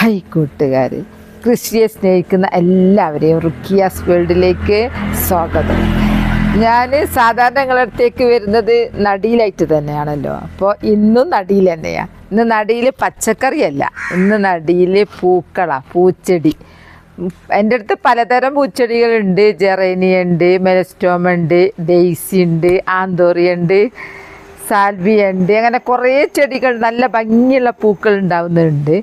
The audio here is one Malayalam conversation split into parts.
ഹായ് കൂട്ടുകാർ കൃഷിയെ സ്നേഹിക്കുന്ന എല്ലാവരെയും റുക്കിയാസ് വേൾഡിലേക്ക് സ്വാഗതം. ഞാൻ സാധാരണ നിങ്ങളടുത്തേക്ക് വരുന്നത് നടിയിലായിട്ട് തന്നെയാണല്ലോ. അപ്പോൾ ഇന്നും നടിയിൽ തന്നെയാണ് ഇന്ന് നടിയിൽ പച്ചക്കറിയല്ല. ഇന്ന് നടിയിൽ പൂക്കളാണ് പൂച്ചെടി. എന്റെ അടുത്ത് പലതരം പൂച്ചെടികളുണ്ട്. ജെറേനിയ ഉണ്ട് മെലസ്റ്റോമ ഉണ്ട് ഡെയ്സി ഉണ്ട് ആന്തോറിയ ഉണ്ട് സാൽവിയ ഉണ്ട് അങ്ങനെ കുറേ ചെടികൾ നല്ല ഭംഗിയുള്ള പൂക്കൾ ഉണ്ടാവുന്നുണ്ട്.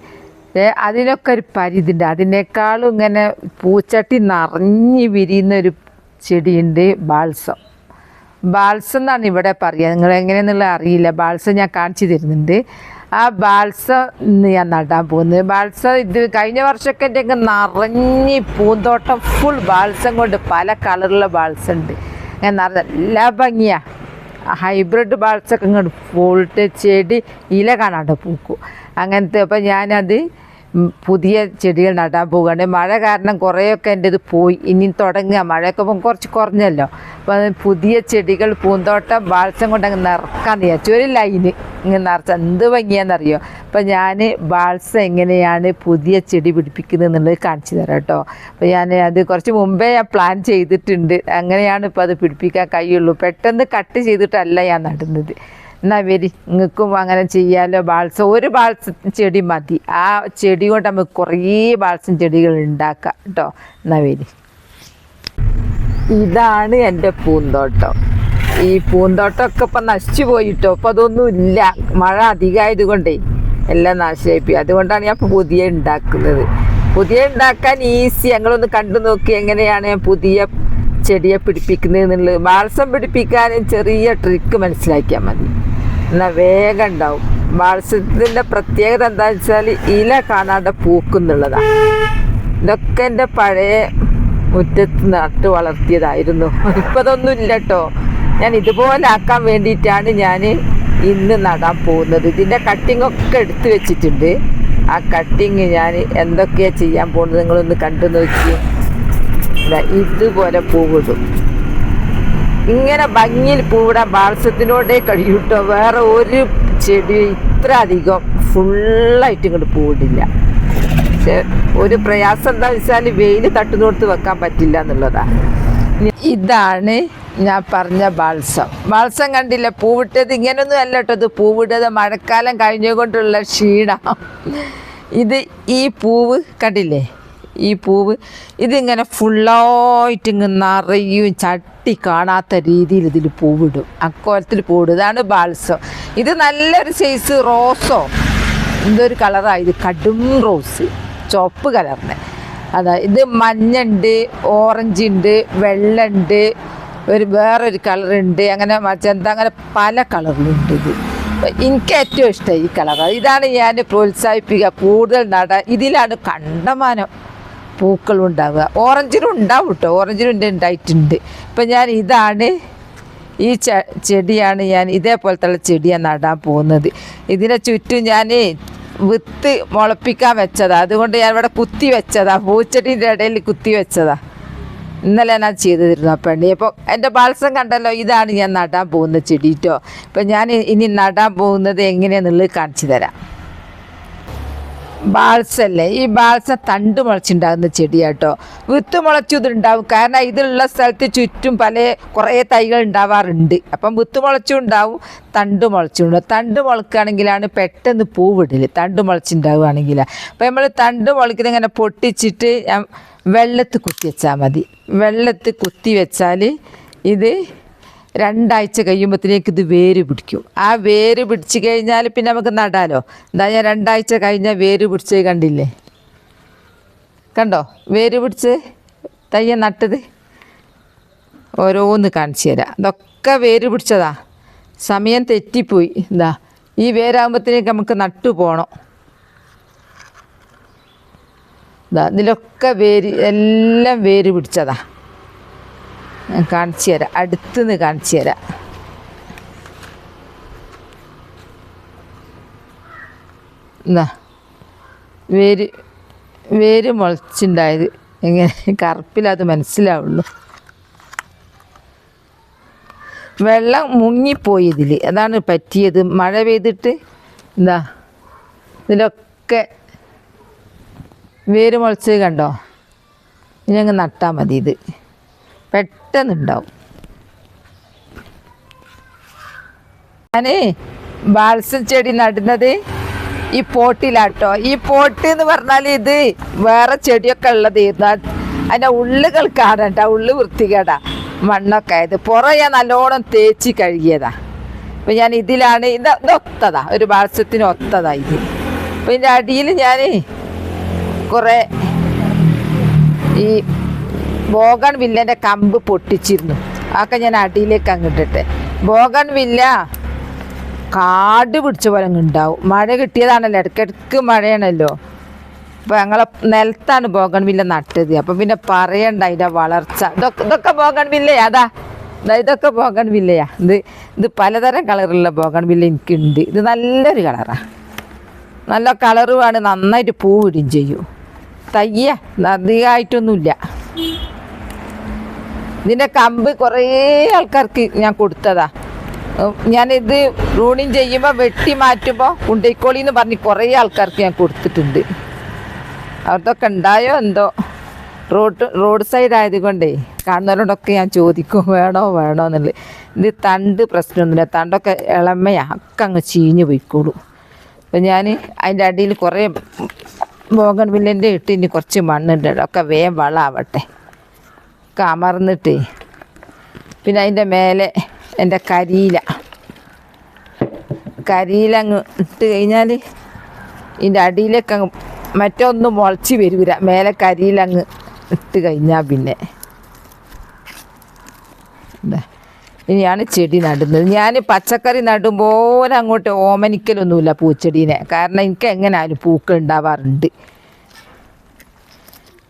അതിനൊക്കെ ഒരു പരിധിണ്ട്. അതിനേക്കാളും ഇങ്ങനെ പൂച്ചട്ടി നിറഞ്ഞ് വിരിയുന്ന ഒരു ചെടിയുണ്ട് ബാൾസം. ബാൾസം എന്നാണ് ഇവിടെ പറയുക. നിങ്ങൾ എങ്ങനെയെന്നുള്ള അറിയില്ല. ബാൾസം ഞാൻ കാണിച്ചു തരുന്നുണ്ട്. ആ ബാൾസം ഞാൻ നടാൻ പോകുന്നത്. ബാൾസം ഇത് കഴിഞ്ഞ വർഷമൊക്കെ എന്റെ അങ്ങ് നിറഞ്ഞ് പൂന്തോട്ടം ഫുൾ ബാൾസം കൊണ്ട് പല കളറുള്ള ബാൾസം ഉണ്ട് അങ്ങനെ നിറഞ്ഞ എല്ലാ ഭംഗിയാണ് ഹൈബ്രിഡ് ബാൾസൊക്കെ ഇങ്ങോട്ട് ഫുൾട്ട് ചെടി ഇല കാണാണ്ട് പൂക്കും. അങ്ങനത്തെ അപ്പം ഞാനത് പുതിയ ചെടികൾ നടാൻ പോവുകയാണ്. മഴ കാരണം കുറേയൊക്കെ എന്റെ ഇത് പോയി. ഇനി തുടങ്ങുക. മഴയൊക്കെ ഇപ്പം കുറച്ച് കുറഞ്ഞല്ലോ. അപ്പോൾ അത് പുതിയ ചെടികൾ പൂന്തോട്ടം ബാൾസം കൊണ്ടങ്ങ് നിറക്കാൻ വിചാരിച്ചു. ഒരു ലൈന് ഇങ്ങനെ നിറച്ച. എന്ത് ഭംഗിയാണെന്നറിയോ? അപ്പം ഞാൻ ബാൾസം എങ്ങനെയാണ് പുതിയ ചെടി പിടിപ്പിക്കുന്നത് എന്നുള്ളത് കാണിച്ചു തരാം കേട്ടോ. അപ്പം ഞാൻ അത് കുറച്ച് മുമ്പേ ഞാൻ പ്ലാൻ ചെയ്തിട്ടുണ്ട്. അങ്ങനെയാണ് ഇപ്പോൾ അത് പിടിപ്പിക്കാൻ കഴിയുള്ളൂ. പെട്ടെന്ന് കട്ട് ചെയ്തിട്ടല്ല ഞാൻ നടുന്നത്. എന്നാൽ വരി? നിങ്ങൾക്കും അങ്ങനെ ചെയ്യാലോ? ബാൾസം ഒരു ബാൾസം ചെടി മതി. ആ ചെടി കൊണ്ട് നമുക്ക് കുറേ ബാൾസം ചെടികൾ ഉണ്ടാക്കാം കേട്ടോ. എന്നാൽ വരി? ഇതാണ് എന്റെ പൂന്തോട്ടം. ഈ പൂന്തോട്ടമൊക്കെ ഇപ്പം നശിച്ചു പോയിട്ടോ? അപ്പം അതൊന്നും ഇല്ല. മഴ അധികമായത് കൊണ്ടേ എല്ലാം നാശമായിപ്പോയി. അതുകൊണ്ടാണ് ഞാൻ പുതിയ ഉണ്ടാക്കുന്നത്. പുതിയ ഉണ്ടാക്കാൻ ഈസി ഞങ്ങളൊന്ന് കണ്ടു നോക്കി എങ്ങനെയാണ് പുതിയ ചെടിയെ പിടിപ്പിക്കുന്നത് എന്നുള്ളത് ബാൾസം പിടിപ്പിക്കാനും ചെറിയ ട്രിക്ക് മനസ്സിലാക്കിയാൽ മതി. എന്നാൽ വേഗം ഉണ്ടാവും. ബാൾസത്തിന്റെ പ്രത്യേകത എന്താണെന്ന് വെച്ചാൽ ഇല കാണാതെ പൂക്കുന്നുള്ളതാണ് ഇതൊക്കെ എന്റെ പഴയ മുറ്റത്ത് നട്ട് വളർത്തിയതായിരുന്നു. ഇപ്പം അതൊന്നും ഇല്ല കേട്ടോ ഞാൻ ഇതുപോലെ ആക്കാൻ വേണ്ടിയിട്ടാണ് ഞാൻ ഇന്ന് നടാൻ പോകുന്നത്. ഇതിന്റെ കട്ടിംഗ് ഒക്കെ എടുത്തു വെച്ചിട്ടുണ്ട്. ആ കട്ടിങ് ഞാൻ എന്തൊക്കെയാണ് ചെയ്യാൻ പോകുന്നത് നിങ്ങളൊന്ന് കണ്ടു നോക്കി ഇതുപോലെ പൂവിടും ഇങ്ങനെ ഭംഗിയിൽ പൂവിടാൻ ബാൾസത്തിനോടേ കഴിയൂട്ടോ വേറെ ഒരു ചെടി ഇത്ര അധികം ഫുള്ളായിട്ട് ഇങ്ങോട്ട് പൂവിടില്ല. പക്ഷെ ഒരു പ്രയാസം എന്താ വെച്ചാൽ വെയിൽ തട്ടുന്നോടത്ത് വെക്കാൻ പറ്റില്ല എന്നുള്ളതാ. ഇതാണ് ഞാൻ പറഞ്ഞ ബാൾസം ബാൾസം കണ്ടില്ല? പൂവിട്ടത് ഇങ്ങനൊന്നും അല്ല കേട്ടോ ഇത് പൂവിട്ടത് മഴക്കാലം കഴിഞ്ഞുകൊണ്ടുള്ള ക്ഷീണം. ഇത് ഈ പൂവ് കണ്ടില്ലേ? ഈ പൂവ്. ഇതിങ്ങനെ ഫുള്ളായിട്ട് ഇങ്ങ് നിറയും ചട്ടി കാണാത്ത രീതിയിൽ ഇതിൽ പൂവിടും. അക്കോലത്തിൽ പൂവിടും. ഇതാണ് ബാൽസം. ഇത് നല്ലൊരു സൈസ് റോസോ എന്തൊരു കളറാണ് ഇത് കടും റോസ് ചുവപ്പ് കലർന്ന് അതാ ഇത് മഞ്ഞുണ്ട് ഓറഞ്ച് ഉണ്ട് വെള്ളമുണ്ട് ഒരു വേറൊരു കളറുണ്ട് അങ്ങനെ മച്ചന്ത അങ്ങനെ പല കളറിലുണ്ട് ഇത്. എനിക്ക് ഏറ്റവും ഇഷ്ടം ഈ കളർ ഇതാണ് ഞാൻ പ്രോത്സാഹിപ്പിക്കുക കൂടുതൽ നട ഇതിലാണ് കണ്ടമാനം. പൂക്കൾ ഉണ്ടാവുക ഓറഞ്ചിനും ഉണ്ടാവും കേട്ടോ ഓറഞ്ചിനും ഉണ്ട് ഉണ്ടായിട്ടുണ്ട്. ഇപ്പം ഞാൻ ഇതാണ് ഈ ചെടിയാണ് ഞാൻ ഇതേപോലത്തെ ചെടിയാണ് നടാൻ പോകുന്നത്. ഇതിനെ ചുറ്റും ഞാൻ വിത്ത് മുളപ്പിക്കാൻ വെച്ചതാ. അതുകൊണ്ട് ഞാൻ ഇവിടെ കുത്തി വെച്ചതാ. പൂച്ചെടീന്റെ ഇടയിൽ കുത്തി വെച്ചതാ. ഇന്നലെ ഞാൻ ചെയ്തിരുന്നു ആ പെണ്ണി അപ്പോൾ എന്റെ ബാൽസം കണ്ടല്ലോ ഇതാണ് ഞാൻ നടാൻ പോകുന്ന ചെടി അപ്പം ഞാൻ ഇനി നടാൻ പോകുന്നത് എങ്ങനെയാണെന്നുള്ളത് കാണിച്ചു തരാം. ബാൾസല്ലേ ഈ ബാൾസ തണ്ട് മുളച്ചുണ്ടാകുന്ന ചെടിയാട്ടോ. വിത്ത് മുളച്ചതുണ്ടാവും. കാരണം ഇതിലുള്ള സ്ഥലത്ത് ചുറ്റും പല കുറേ തൈകൾ ഉണ്ടാവാറുണ്ട്. അപ്പം വിത്ത് മുളച്ചും ഉണ്ടാവും തണ്ട് മുളച്ചുണ്ടാവും തണ്ട് മുളക്കുകയാണെങ്കിലാണ് പെട്ടെന്ന് പൂവിടൽ തണ്ട് മുളച്ചുണ്ടാവുകയാണെങ്കിൽ അപ്പം നമ്മൾ തണ്ട് മുളക്കുന്നത് ഇങ്ങനെ പൊട്ടിച്ചിട്ട് വെള്ളത്ത് കുത്തി വെച്ചാൽ മതി. വെള്ളത്ത് കുത്തി വെച്ചാൽ ഇത് രണ്ടാഴ്ച കഴിയുമ്പോഴത്തേക്ക് ഇത് വേര് പിടിക്കും. ആ വേര് പിടിച്ച് കഴിഞ്ഞാൽ പിന്നെ നമുക്ക് നടാലോ. എന്താ ഞാൻ രണ്ടാഴ്ച കഴിഞ്ഞാൽ വേര് പിടിച്ച് കണ്ടില്ലേ? കണ്ടോ? വേര് പിടിച്ച് തയ്യ നട്ടത്? ഓരോന്ന് കാണിച്ചു തരാം. ഇതൊക്കെ വേര് പിടിച്ചതാ. സമയം തെറ്റിപ്പോയി. എന്താ? ഈ വേരാകുമ്പോഴത്തേക്ക് നമുക്ക് നട്ടു പോകണം ഇതാ ഇതിലൊക്കെ വേര് എല്ലാം വേര് പിടിച്ചതാ. ഞാൻ കാണിച്ചു തരാം. അടുത്തുനിന്ന് കാണിച്ചു തരാം. വേര് വേര് മുളച്ചുണ്ടായത്. എങ്ങനെ? കറുപ്പിലത് മനസ്സിലാവുള്ളൂ. വെള്ളം മുങ്ങിപ്പോയി ഇതിൽ അതാണ് പറ്റിയത്. മഴ പെയ്തിട്ട് എന്താ ഇതിലൊക്കെ വേര് മുളച്ചത് കണ്ടോ? ഇനി അങ്ങ് നട്ടാൽ മതി ഇത്. പെട്ടെന്ന് ഉണ്ടാവും ഞാനേ ബാൽസം ചെടി നടുന്നത് ഈ പോട്ടിലാട്ടോ. ഈ പോട്ട് എന്ന് പറഞ്ഞാൽ ഇത് വേറെ ചെടിയൊക്കെ ഉള്ളത്. അതിന്റെ ഉള്ളുകൾ കാണണ്ട ഉള്ളു വൃത്തികേടാ. മണ്ണൊക്കെ ആയത്. പുറം ഞാൻ നല്ലോണം തേച്ച് കഴുകിയതാ. അപ്പം ഞാൻ ഇതിലാണ് ഇത് ഇത് ഒത്തതാ. ഒരു ബാൽസത്തിന് ഒത്തതാ ഇത്. അപ്പം ഇതിന്റെ അടിയിൽ ഞാൻ കുറേ ഈ ബോഗൺ വില്ലന്റെ കമ്പ് പൊട്ടിച്ചിരുന്നു. അതൊക്കെ ഞാൻ അടിയിലേക്ക് അങ്ങിട്ടിട്ടെ ബോഗൺ വില്ല കാട് പിടിച്ച പോലെ ഉണ്ടാവും. മഴ കിട്ടിയതാണല്ലോ ഇടയ്ക്കിടയ്ക്ക് മഴയാണല്ലോ. അപ്പോൾ ഞങ്ങളെ നിലത്താണ് ബോഗൺ വില്ല നട്ടത്. അപ്പം പിന്നെ പറയണ്ട അതിന്റെ വളർച്ച. ഇതൊക്കെ ഇതൊക്കെ ബോഗൺ വില്ലയാ അതാ. ഇതൊക്കെ ബോഗൺ വില്ലയാ. ഇത് ഇത് പലതരം കളറുള്ള ബോഗൺ വില്ല എനിക്കുണ്ട്. ഇത് നല്ലൊരു കളറാണ് നല്ല കളറുമാണ് നന്നായിട്ട് പൂ വിടുകയും ചെയ്യും. തയ്യ അധികമായിട്ടൊന്നുമില്ല ഇതിന്റെ കമ്പ് കുറേ ആൾക്കാർക്ക് ഞാൻ കൊടുത്തതാ. ഞാനിത് റൂണിങ് ചെയ്യുമ്പോൾ വെട്ടി മാറ്റുമ്പോൾ ഉണ്ടൈക്കോളി എന്ന് പറഞ്ഞ് കുറേ ആൾക്കാർക്ക് ഞാൻ കൊടുത്തിട്ടുണ്ട്. അവർക്കൊക്കെ ഉണ്ടായോ എന്തോ? റോഡ് റോഡ് സൈഡ് ആയതുകൊണ്ടേ കാണുന്നവരോടൊക്കെ ഞാൻ ചോദിക്കും വേണോ വേണോ എന്നുള്ളത്. ഇത് തണ്ട് പ്രശ്നമൊന്നുമില്ല. തണ്ടൊക്കെ ഇളമയാ. ഒക്കെ അങ്ങ് ചീഞ്ഞ് പോയിക്കോളൂ. അപ്പം ഞാൻ അതിന്റെ അടിയിൽ കുറേ ബോഗൺ വില്ലിന്റെ ഇട്ട് ഇനി കുറച്ച് മണ്ണുണ്ട്. ഒക്കെ വേഗം വളമാവട്ടെ ഒക്കെ അമർന്നിട്ട് പിന്നെ അതിന്റെ മേലെ എന്റെ കരിയില. കരിയില അങ്ങ് ഇട്ട് കഴിഞ്ഞാൽ ഇതിന്റെ അടിയിലേക്ക് അങ്ങ് മറ്റൊന്നും മുളച്ച് വരൂല. മേലെ കരിയില അങ്ങ് ഇട്ട് കഴിഞ്ഞാൽ പിന്നെ. ഇനിയാണ് ചെടി നടുന്നത്. ഞാൻ പച്ചക്കറി നടുമ്പോൾ അങ്ങോട്ട് ഓമനിക്കലൊന്നുമില്ല പൂച്ചെടീനെ. കാരണം എനിക്ക് എങ്ങനെയായാലും പൂക്കൾ ഉണ്ടാവാറുണ്ട്.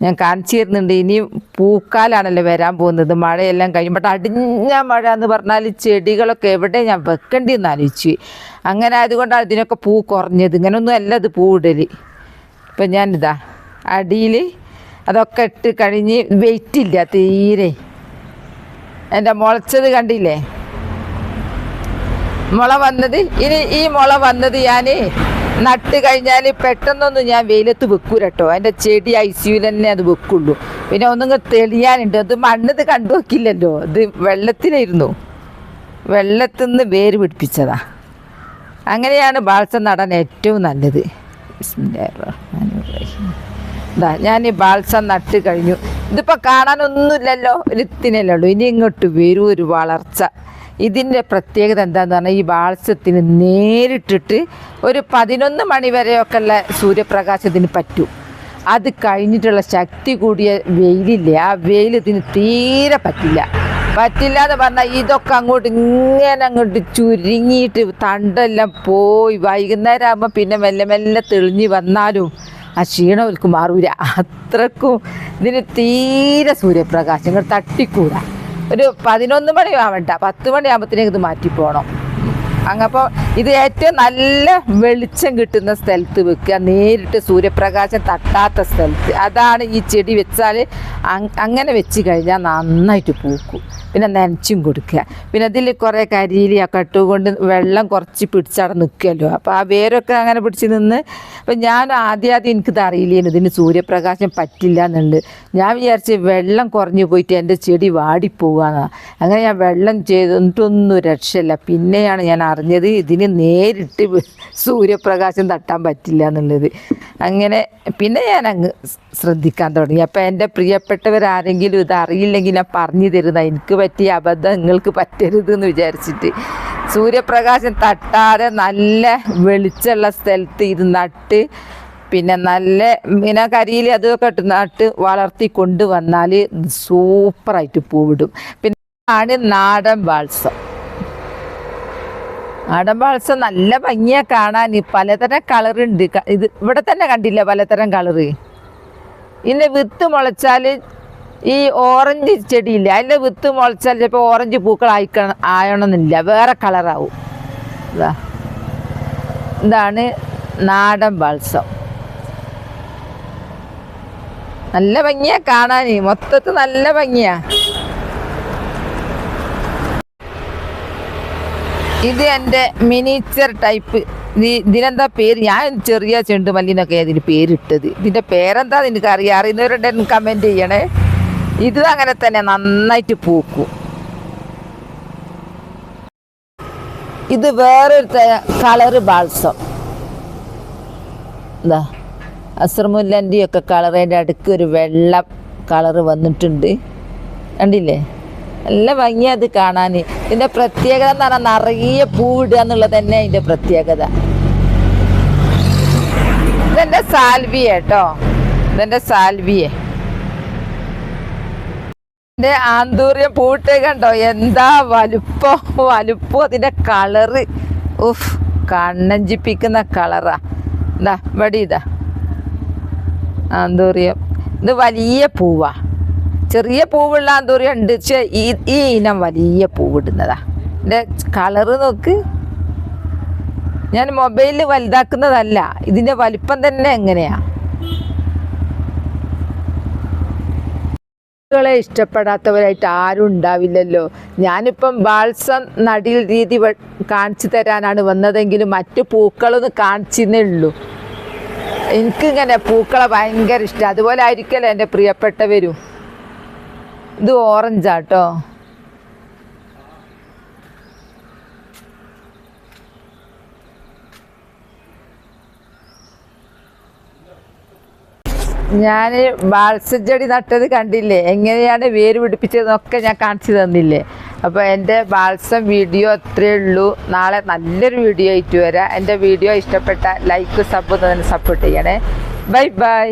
ഞാൻ കാണിച്ചു തരുന്നുണ്ട് ഇനി പൂക്കാലാണല്ലോ വരാൻ പോകുന്നത്. മഴയെല്ലാം കഴിയുമ്പോൾ അടിഞ്ഞ മഴ എന്ന് പറഞ്ഞാൽ ചെടികളൊക്കെ എവിടെ ഞാൻ വെക്കേണ്ടി എന്ന് ആലോചിച്ചു. അങ്ങനെ ആയതുകൊണ്ടാണ് ഇതിനൊക്കെ പൂ കുറഞ്ഞത്. ഇങ്ങനൊന്നും അല്ല അത് പൂ ഇടൽ ഇപ്പം ഞാനിതാ അടിയിൽ അതൊക്കെ ഇട്ട് കഴിഞ്ഞ് വെയിറ്റ് ഇല്ല തീരെ. എന്റെ മുളച്ചത് കണ്ടില്ലേ? മുള വന്നത് ഇനി ഈ മുള വന്നത് ഞാൻ നട്ട് കഴിഞ്ഞാൽ പെട്ടെന്നൊന്നും ഞാൻ വെയിലത്ത് വെക്കൂരട്ടോ അതിന്റെ ചെടി ഐ സിയുൽ തന്നെ അത് വെക്കുള്ളൂ. പിന്നെ ഒന്നും തെളിയാനുണ്ട്. അത് മണ്ണിത് കണ്ടു വെക്കില്ലല്ലോ ഇത് വെള്ളത്തിലായിരുന്നു. വെള്ളത്തിൽ നിന്ന് വേര് പിടിപ്പിച്ചതാ. അങ്ങനെയാണ് ബാൾസം നടാൻ ഏറ്റവും നല്ലത്. ഇതാ ഞാൻ ഈ ബാൾസം നട്ട് കഴിഞ്ഞു. ഇതിപ്പോൾ കാണാനൊന്നുമില്ലല്ലോ. ഒരു ഇത്തിനല്ലേ ഉള്ളൂ. ഇനി ഇങ്ങോട്ട് വരൂ ഒരു വളർച്ച. ഇതിന്റെ പ്രത്യേകത എന്താന്ന് പറഞ്ഞാൽ ഈ വാത്സ്യത്തിന് നേരിട്ടിട്ട് ഒരു പതിനൊന്ന് മണി വരെയൊക്കെ ഉള്ള സൂര്യപ്രകാശത്തിന് പറ്റും. അത് കഴിഞ്ഞിട്ടുള്ള ശക്തി കൂടിയ വെയിലില്ലേ ആ വെയിൽ ഇതിന് തീരെ പറ്റില്ല. പറ്റില്ല എന്ന് പറഞ്ഞാൽ ഇതൊക്കെ അങ്ങോട്ട് ഇങ്ങനെ അങ്ങോട്ട് ചുരുങ്ങിയിട്ട് തണ്ടെല്ലാം പോയി വൈകുന്നേരം ആകുമ്പോൾ പിന്നെ മെല്ലെ മെല്ലെ തെളിഞ്ഞ് വന്നാലും ആ ക്ഷീണം അവർക്ക് മാറൂല. അത്രക്കും ഇതിന് തീരെ സൂര്യപ്രകാശങ്ങൾ തട്ടിക്കൂടാ. ഒരു പതിനൊന്ന് മണി ആവണ്ട പത്ത് മണിയാകുമ്പോഴത്തേക്ക് ഇത് മാറ്റി പോകണം അങ്ങപ്പോൾ ഇത് ഏറ്റവും നല്ല വെളിച്ചം കിട്ടുന്ന സ്ഥലത്ത് വെക്കുക. നേരിട്ട് സൂര്യപ്രകാശം തട്ടാത്ത സ്ഥലത്ത്. അതാണ് ഈ ചെടി വെച്ചാൽ അങ്ങനെ വെച്ച് കഴിഞ്ഞാൽ നന്നായിട്ട് പൂക്കും. പിന്നെ നനച്ചും കൊടുക്കുക. പിന്നെ അതിൽ കുറേ കരിയിലൊക്കെ ഇട്ടുകൊണ്ട് വെള്ളം കുറച്ച് പിടിച്ചവിടെ നിൽക്കുമല്ലോ. അപ്പോൾ ആ വേരൊക്കെ അങ്ങനെ പിടിച്ച് നിന്ന് അപ്പം ഞാൻ ആദ്യം ആദ്യം എനിക്കിത് അറിയില്ലേനു ഇതിന് സൂര്യപ്രകാശം പറ്റില്ല എന്നുണ്ട് ഞാൻ വിചാരിച്ച് വെള്ളം കുറഞ്ഞു പോയിട്ട് എന്റെ ചെടി വാടിപ്പോകാന്നാണ് അങ്ങനെ ഞാൻ വെള്ളം ചെയ്തിട്ടൊന്നും രക്ഷയില്ല. പിന്നെയാണ് ഞാൻ അറിഞ്ഞത് ഇതിന് നേരിട്ട് സൂര്യപ്രകാശം തട്ടാൻ പറ്റില്ല എന്നുള്ളത്. അങ്ങനെ പിന്നെ ഞാൻ അങ്ങ് ശ്രദ്ധിക്കാൻ തുടങ്ങി. അപ്പം എന്റെ പ്രിയപ്പെട്ടവരാരെങ്കിലും ഇത് അറിയില്ലെങ്കിൽ ഞാൻ പറഞ്ഞു തരുന്ന എനിക്ക് പറ്റിയ അബദ്ധം നിങ്ങൾക്ക് പറ്റരുത് എന്ന് വിചാരിച്ചിട്ട്. സൂര്യപ്രകാശം തട്ടാതെ നല്ല വെളിച്ചമുള്ള സ്ഥലത്ത് ഇത് നട്ട് പിന്നെ നല്ല പിന്നെ കരിയിൽ അതൊക്കെ ഇട്ട് നട്ട് വളർത്തി കൊണ്ടുവന്നാൽ സൂപ്പറായിട്ട് പൂവിടും. പിന്നെ ആണ് നാടൻ ബാൾസം നാടൻ നല്ല ഭംഗിയാ കാണാൻ. പലതരം കളറുണ്ട് ഇത് ഇവിടെ തന്നെ കണ്ടില്ല പലതരം കളറ് ഇതിന്റെ വിത്ത് മുളച്ചാൽ ഈ ഓറഞ്ച് ചെടിയില്ല അതിന്റെ വിത്ത് മുളച്ചാൽ ചിലപ്പോൾ ഓറഞ്ച് പൂക്കൾ ആയിക്കണം ആയണമെന്നില്ല വേറെ കളറാവും ഇതാ ഇതാണ് നാടൻ ബാൾസം നല്ല ഭംഗിയാ കാണാൻ മൊത്തത്തിൽ നല്ല ഭംഗിയാ. ഇത് എന്റെ മിനിച്ചർ ടൈപ്പ് ഇതിനെന്താ പേര്? ഞാൻ ചെറിയ ചെണ്ടുമല്ലിനൊക്കെ ഇതിന് പേരിട്ടത്. ഇതിന്റെ പേരെന്താ നിനക്ക് അറിയാം? അറിയുന്നവരുടെ കമന്റ് ചെയ്യണേ. ഇത് അങ്ങനെ തന്നെ നന്നായിട്ട് പൂക്കും. ഇത് വേറൊരു കളറ് ബാൾസം എന്താ അസർമുല്ലന്റെ ഒക്കെ കളർ അതിന്റെ അടുക്ക് ഒരു വെള്ള കളറ് വന്നിട്ടുണ്ട്. കണ്ടില്ലേ? നല്ല ഭംഗിയാ അത് കാണാൻ ഇതിന്റെ പ്രത്യേകത എന്ന് പറഞ്ഞാൽ നിറയെ പൂവിടുക എന്നുള്ളത് തന്നെ ഇതിന്റെ പ്രത്യേകത. ഇതെന്റെ സാൽവിയ കേട്ടോ ഇതെന്റെ സാൽവിയെ. എന്റെ ആന്തൂര്യം പൂട്ട് കണ്ടോ? എന്താ വലുപ്പം വലുപ്പം അതിന്റെ കളറ്. ഉഫ് കണ്ണഞ്ചിപ്പിക്കുന്ന കളറാ. എന്താ ഇവിടെ ഇതാ. ആന്തൂറിയം. ഇത് വലിയ പൂവാ. ചെറിയ പൂവുള്ള ആന്തൂറിയം ഉണ്ട്. പക്ഷേ ഈ ഈ ഇനം വലിയ പൂവിടുന്നതാ. എന്റെ കളറ് നോക്ക്. ഞാൻ മൊബൈലിൽ വലുതാക്കുന്നതല്ല. ഇതിന്റെ വലിപ്പം തന്നെ എങ്ങനെയാ? ഇഷ്ടപ്പെടാത്തവരായിട്ട് ആരും ഉണ്ടാവില്ലല്ലോ. ഞാനിപ്പം ബാൾസം നടിയിൽ രീതി കാണിച്ചു തരാനാണ് വന്നതെങ്കിലും മറ്റു പൂക്കളൊന്നും കാണിച്ചേ ഉള്ളൂ. എനിക്കിങ്ങനെ പൂക്കളെ ഭയങ്കര ഇഷ്ടം. അതുപോലെ ആയിരിക്കല്ലോ എന്റെ പ്രിയപ്പെട്ടവരും. ഇത് ഓറഞ്ചാട്ടോ ഞാൻ ബാൾസച്ചെടി നട്ടത് കണ്ടില്ലേ? എങ്ങനെയാണ് വേര് പിടിപ്പിച്ചതെന്നൊക്കെ ഞാൻ കാണിച്ചു തന്നില്ലേ? അപ്പോൾ എന്റെ ബാൾസം വീഡിയോ അത്രയേ ഉള്ളൂ. നാളെ നല്ലൊരു വീഡിയോ ആയിട്ട് വരാം. എന്റെ വീഡിയോ ഇഷ്ടപ്പെട്ട ലൈക്ക് സബ് തന്നെ സപ്പോർട്ട് ചെയ്യണേ. Bye bye